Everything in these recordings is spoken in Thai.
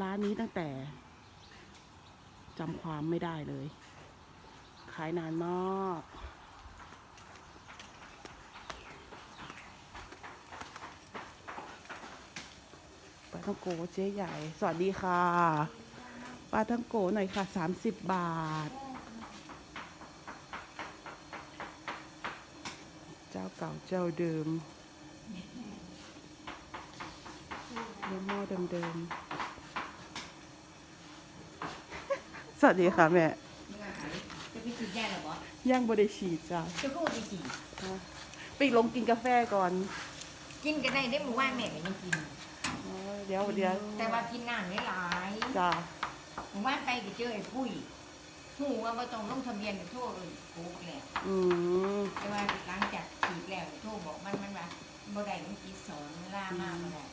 ร้านนี้ตั้งแต่จำความไม่ได้เลย ขายนานมากปลาท่องโกเจ๊ใหญ่ สวัสดีค่ะ ปลาท่องโกหน่อยค่ะสามสิบาท เจ้าเก่าเจ้าเดิมเนื้อหม้อเดิมๆ ส วัสดีค่ะแม่จะไปฉีดยาหรอวะย่างบริฉีดจ้ะจะพูดไปฉีดไปลงกินกาแฟก่อน กินกันได้ได้หมู่บ้านแม่ก็ยังกินอ๋อเดี๋ยวเดี๋ยวแต่ว่ากินน้ำไม่หลายจ้ะหมู่บ้านไปก็เจอไอ้ปุ้ยหูว่าบ่ต้องลงทะเบียนก็โทรเอ้ยโกกแล้วอืมแต่ว่าหลังจากฉีดแล้วโทรบอกมันมันว่าบ่ได้มันกีสอนเวลามากบ่ได้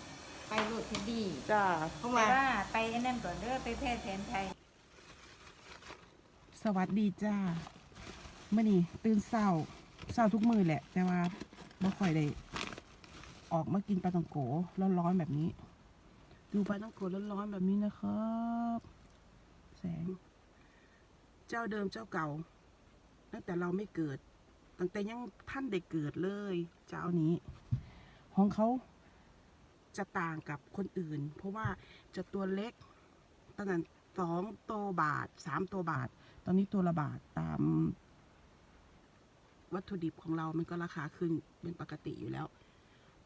ไปรูดคดีจ้าเพราะว่าไปอันนั้นก่อนเด้อไปแพทย์แผนไทย สวัสดีจ้าเมื่อนี้ตื่นเศร้าเศร้าทุกมือแหละ แต่ว่าไม่ค่อยได้ออกมากินปลาตังโกร้อนๆแบบนี้ ดูปลาตังโกร้อนๆแบบนี้นะครับ แสง เจ้าเดิมเจ้าเก่าตั้งแต่เราไม่เกิด ตั้งแต่ยังท่านได้เกิดเลย เจ้านี้ ของเขาจะต่างกับคนอื่น เพราะว่าจะตัวเล็กตอนนั้น สองตัวบาทสามตัวบาท ตอนนี้ตัวละบาทตาม วัตถุดิบของเรามันก็ราคาขึ้นเป็นปกติอยู่แล้ว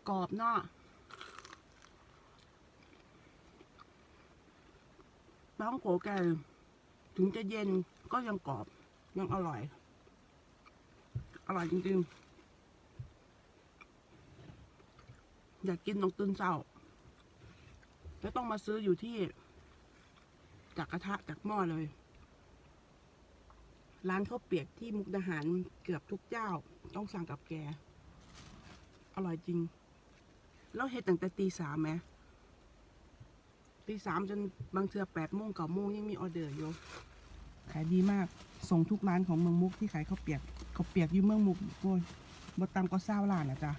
กรอบเนาะบางโขแกถึงจะเย็นก็ยังกรอบยังอร่อย อร่อยจริงๆ อยากกินตรงตื่นเช้าแล้วต้องมาซื้ออยู่ที่ จากกระทะจากหม้อเลย ร้านข้าวเปียกที่มุกดาหารเกือบทุกเจ้า ต้องสั่งกับแก อร่อยจริง แล้วเฮ็ดตั้งแต่ตีสามไหมตีสามจนบางเทือแปดโมงเก้าโมงยังมีออเดอร์อยู่ขายดีมาก ส่งทุกร้านของเมืองมุกที่ขายข้าวเปียกข้าวเปียกอยู่เมืองมุกโอ้ยบดตามก็เศร้าล้านนะจ๊ะ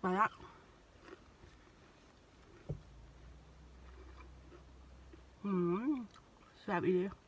ไปละหืม แซ่บอีเลย